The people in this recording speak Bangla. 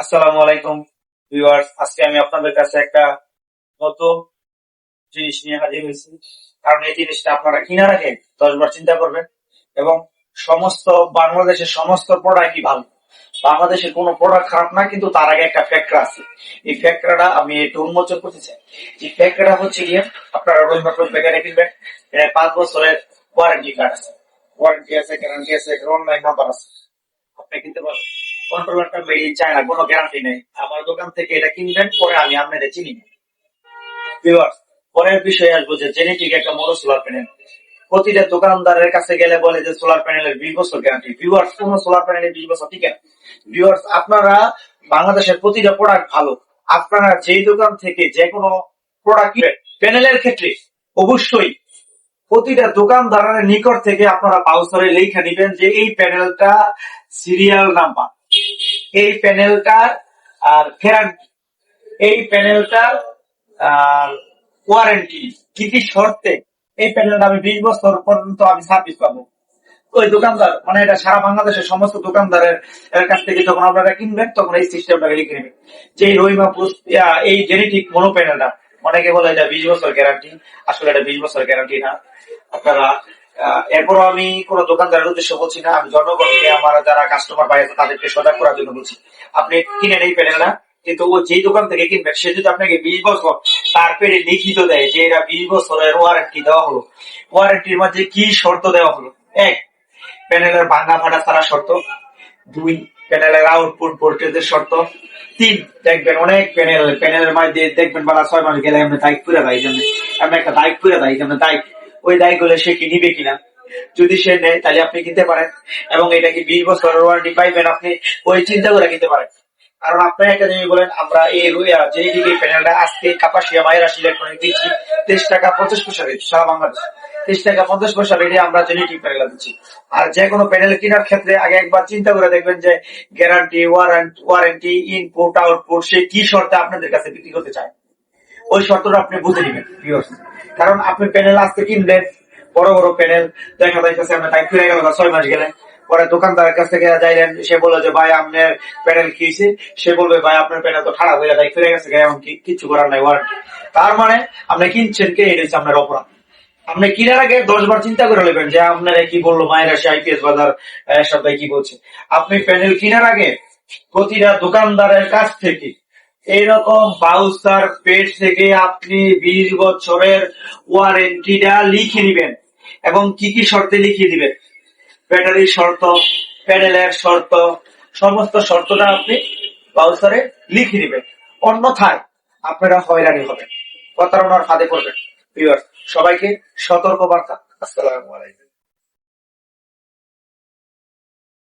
আসসালামু আলাইকুম ভিউয়ার্স আজকে আমি আপনাদের কাছে একটা নতুন জিনিস নিয়ে হাজির হয়েছি। কারণ এই জিনিসটা আপনারা কেনার আগে দশবার চিন্তা করবেন। এবং সমস্ত বাংলাদেশের সমস্ত প্রোডাক্টই ভালো। বাংলাদেশের কোনো প্রোডাক্ট খারাপ না, কিন্তু তার আগে একটা ফ্যাক্টর আছে। এই ফ্যাক্টরটা আমি একটু উন্মোচন করতে চাই। এই ফ্যাক্টরটা হচ্ছে গিয়ে, আপনারা রবিবার প্যাকেটে কিনবেন পাঁচ বছরের ওয়ারেন্টি কার্ড আছে। ওয়ারেন্টি আছে গ্যারান্টি আছে অনলাইন নাম্বার আছে। আপনি কিনতে পারবেন। কন্ট্রোলারটা মেড ইন চায়না কোনো গ্যারান্টি নেই। আমার দোকান থেকে এটা কিনবেন, পরে আমি আপনাদের চিনি। পরের বিষয়ে আসব যে জেনেটিক একটা মোটর সোলার প্যানেল প্রতিটা দোকানদারের কাছে গেলে বলে যে সোলার প্যানেলের বিশ বছর গ্যারান্টি ভিউয়ার্স কোন সোলার প্যানেলের বিশ বছর, ঠিক আছে? ভিউয়ার্স আপনারা বাংলাদেশের প্রতিটা প্রোডাক্ট ভালো। আপনারা যেই দোকান থেকে যে কোনো প্রোডাক্ট প্যানেলের ক্ষেত্রে অবশ্যই প্রতিটা দোকানদারের নিকট থেকে আপনারা পাউসারে লেখা নিবেন যে এই প্যানেলটা সিরিয়াল নাম্বার এই প্যানেলটার, আর গ্যারান্টি এই প্যানেলটার, আর ওয়ারেন্টি কি কি শর্তে এই প্যানেলটা আমি বিশ বছর পর্যন্ত আমি সার্ভিস পাবো? ওই দোকানদার মানে এটা সারা বাংলাদেশের সমস্ত দোকানদারের কাছ থেকে যখন আপনারা কিনবেন, তখন এই সিস্টেমটাকে লিখে নেবেন। যে রহিমা এই জেনেটিক মনো প্যানেলটা অনেকে বলে এটা বিশ বছর গ্যারান্টি আসলে এটা বিশ বছর গ্যারান্টি না। আপনারা এরপরও আমি কোন দোকানদারের উদ্দেশ্য বলছি না, আমি জনগণকে, আমার যারা কাস্টমার পাই আছে, তাদেরকে সজাগ করার জন্য বলছি। আপনি কিনেন এই প্যানেলটা কিন্তু ও যেই দোকান থেকে কিনবেন সে যদি আপনাকে বিশ বছর তার পেরে লিখিত দেয় যে এটা বিশ বছরের ওয়ারেন্টি দেওয়া হলো ওয়ারেন্টির মধ্যে কি শর্ত দেওয়া হলো? এক, প্যানেলের ভাঙা ফাটা ছাড়া শর্ত। দুই, প্যানেলের আউটপুট ভোল্টেজের শর্ত। তিন, দেখবেন অনেক প্যানেল, প্যানেলের মধ্যে দেখবেন বালা ছয় মাস গেলে এমনি দায়িত্ব করে দেয় জন্য। এমনি একটা দায়িত্ব করে দেয় যেমন দায়িত্ব। ওই দায়িত্বগুলো সে কি নিবে কিনা? যদি সে নেয়, তাহলে আপনি কিনতে পারেন। এবং এটা কি বিশ বছরের ওয়ারেন্টি পাইবেন আপনি? ওই চিন্তা করে কিনতে পারেন। কারণ আপনি একটা জিনিস বলেন, আমরা এই রুইয়া যে দিকে প্যানেলটা আজকে কাপাসিয়া মায়েরা ইলেকট্রনিক দিচ্ছি। তেইশ টাকা পঞ্চাশ পয়সা রেট, সারা বাংলাদেশ। তেইশ টাকা পঞ্চাশ পয়সা রেটে আমরা জেনেটিক প্যানেল দিচ্ছি। আর যে কোনো প্যানেল কেনার ক্ষেত্রে আগে একবার চিন্তা করে দেখবেন যে guarantee warranty warranty input output সে কি শর্তে আপনাদের কাছে বিক্রি করতে চায়? ওই শর্তটা আপনি বুঝে নেবেন কারণ আপনি প্যানেল আজকে কিনবেন বড় বড় প্যানেল দেখা যাইতেছে, আমরা টাইম ফিরে গেল ছয় মাস গেলে। পরে দোকানদারের কাছ থেকে যাইলেন, সে বলল যে, ভাই, আপনার প্যানেল কি হয়েছে সে বলবে, ভাই, আপনার প্যানেল তো খারাপ হয়ে যায়, ফিরে গেছে এমন কি- কিচ্ছু করার নাই ওয়ারেন্টি তার মানে আপনি কিনছেন কে? এটা আপনার অপরাধ। আপনি কিনার আগে দশ বার চিন্তা করে নেবেন যে, আপনারা কি বলল মায়ের আসে আইপিএস বাজার সবাই কি বলছে? আপনি প্যানেল কিনার আগে প্রতিটা দোকানদারের কাছ থেকে এইরকম বাউসার পেজ থেকে আপনি বিশ বছরের ওয়ারেন্টিটা লিখে নিবেন। এবং কি কি শর্তে লিখিয়ে দিবেন ব্যাটারির শর্ত, প্যানেলের শর্ত, সমস্ত শর্তটা আপনি বাউসারে লিখে দিবেন। অন্যথায় আপনারা হয়রানি হবেন, প্রতারণার ফাঁদে পড়বেন। সবাইকে সতর্ক বার্তা আসসালামু আলাইকুম।